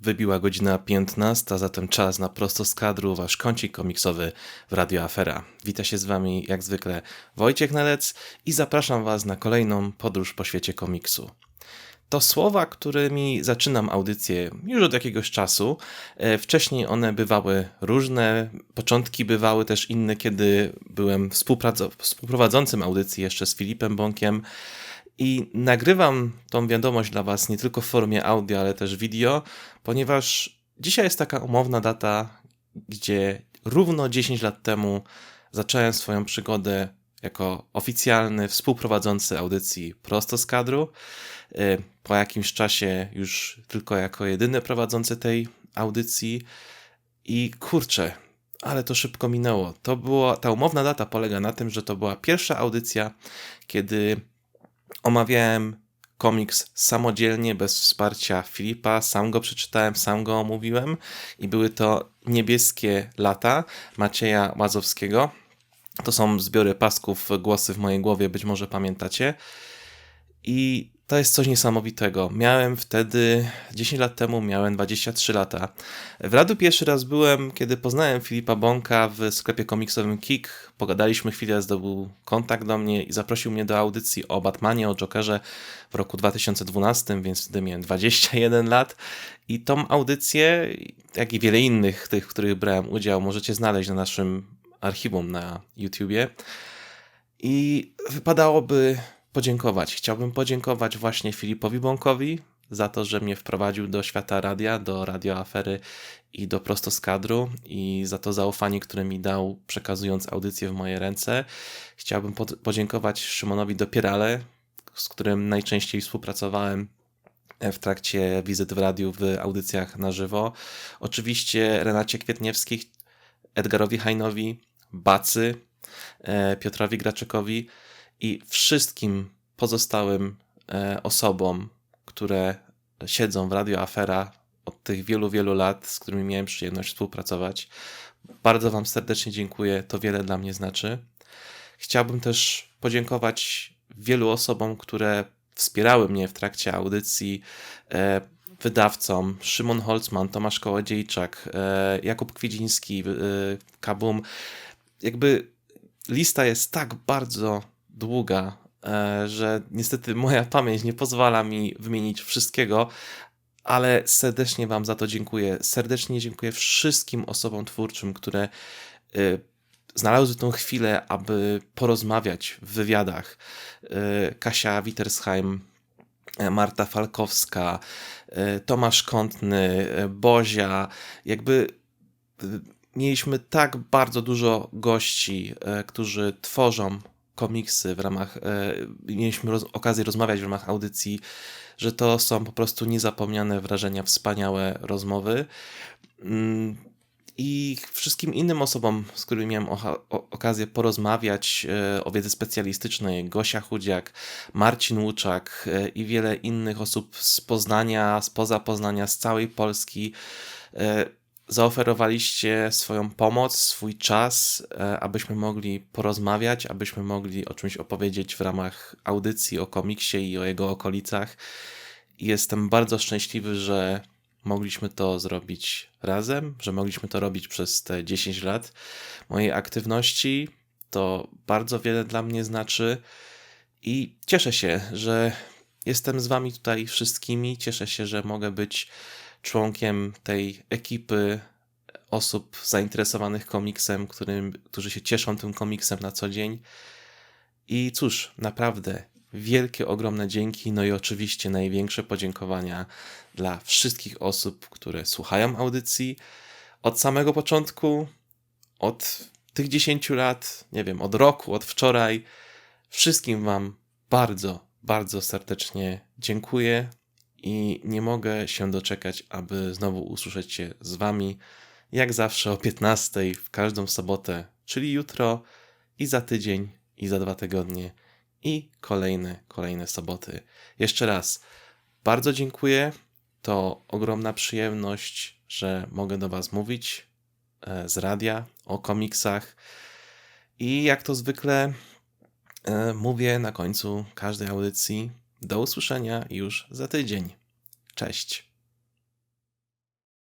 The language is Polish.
Wybiła godzina 15, zatem czas na prosto z kadru wasz kącik komiksowy w Radio Afera. Wita się z wami jak zwykle Wojciech Nelec i zapraszam was na kolejną podróż po świecie komiksu. To słowa, którymi zaczynam audycję już od jakiegoś czasu. E, Wcześniej one bywały różne, początki bywały też inne, kiedy byłem współprowadzącym audycji jeszcze z Filipem Bąkiem. I nagrywam tą wiadomość dla Was nie tylko w formie audio, ale też video, ponieważ dzisiaj jest taka umowna data, gdzie równo 10 lat temu zacząłem swoją przygodę jako oficjalny współprowadzący audycji prosto z kadru. Y, Po jakimś czasie już tylko jako jedyny prowadzący tej audycji. I kurczę, ale to szybko minęło. To było, ta umowna data polega na tym, że to była pierwsza audycja, kiedy omawiałem komiks samodzielnie, bez wsparcia Filipa. Sam go przeczytałem, sam go omówiłem i były to Niebieskie Lata Macieja Łazowskiego. To są zbiory pasków, głosy w mojej głowie, być może pamiętacie. I to jest coś niesamowitego. Miałem wtedy, 10 lat temu, miałem 23 lata. W radiu pierwszy raz byłem, kiedy poznałem Filipa Bąka w sklepie komiksowym Kik. Pogadaliśmy chwilę, zdobył kontakt do mnie i zaprosił mnie do audycji o Batmanie, o Jokerze w roku 2012, więc wtedy miałem 21 lat. I tą audycję, jak i wiele innych tych, w których brałem udział, możecie znaleźć na naszym archiwum na YouTubie. I wypadałoby podziękować. Chciałbym podziękować właśnie Filipowi Bąkowi za to, że mnie wprowadził do świata radia, do radio afery i do prosto z kadru i za to zaufanie, które mi dał, przekazując audycję w moje ręce. Chciałbym pod- podziękować Szymonowi Dopierale, z którym najczęściej współpracowałem w trakcie wizyt w radiu, w audycjach na żywo. Oczywiście Renacie Kwietniewskiej, Edgarowi Hajnowi, Bacy, e, Piotrowi Graczykowi i wszystkim pozostałym e, osobom, które siedzą w Radio Afera od tych wielu, wielu lat, z którymi miałem przyjemność współpracować. Bardzo Wam serdecznie dziękuję, to wiele dla mnie znaczy. Chciałbym też podziękować wielu osobom, które wspierały mnie w trakcie audycji, e, wydawcom Szymon Holzman, Tomasz Kołodziejczak, e, Jakub Kwidziński, Kabum. Jakby lista jest tak bardzo długa, e, że niestety moja pamięć nie pozwala mi wymienić wszystkiego, ale serdecznie Wam za to dziękuję. Serdecznie dziękuję wszystkim osobom twórczym, które e, znalazły tą chwilę, aby porozmawiać w wywiadach. E, Kasia Wittersheim, Marta Falkowska, Tomasz Kątny, Bozia, jakby mieliśmy tak bardzo dużo gości, którzy tworzą komiksy w ramach, e, mieliśmy roz, okazję rozmawiać w ramach audycji, że to są po prostu niezapomniane wrażenia, wspaniałe rozmowy. Mm, I wszystkim innym osobom, z którymi miałem okazję porozmawiać e, o wiedzy specjalistycznej, Gosia Chudziak, Marcin Łuczak e, i wiele innych osób z Poznania, spoza Poznania, z całej Polski, zaoferowaliście swoją pomoc, swój czas, e, abyśmy mogli porozmawiać, abyśmy mogli o czymś opowiedzieć w ramach audycji o komiksie i o jego okolicach. Jestem bardzo szczęśliwy, że mogliśmy to zrobić razem, że mogliśmy to robić przez te 10 lat mojej aktywności. To bardzo wiele dla mnie znaczy i cieszę się, że jestem z Wami tutaj wszystkimi. Cieszę się, że mogę być członkiem tej ekipy osób zainteresowanych komiksem, którym, którzy się cieszą tym komiksem na co dzień. I cóż, naprawdę wielkie, ogromne dzięki, no i oczywiście największe podziękowania dla wszystkich osób, które słuchają audycji od samego początku, od tych 10 lat, nie wiem, od roku, od wczoraj. Wszystkim Wam bardzo, bardzo serdecznie dziękuję i nie mogę się doczekać, aby znowu usłyszeć się z Wami, jak zawsze o 15 w każdą sobotę, czyli jutro i za tydzień i za dwa tygodnie i kolejne, kolejne soboty. Jeszcze raz bardzo dziękuję. To ogromna przyjemność, że mogę do Was mówić e, z radia o komiksach. I jak to zwykle e, mówię na końcu każdej audycji, do usłyszenia już za tydzień. Cześć.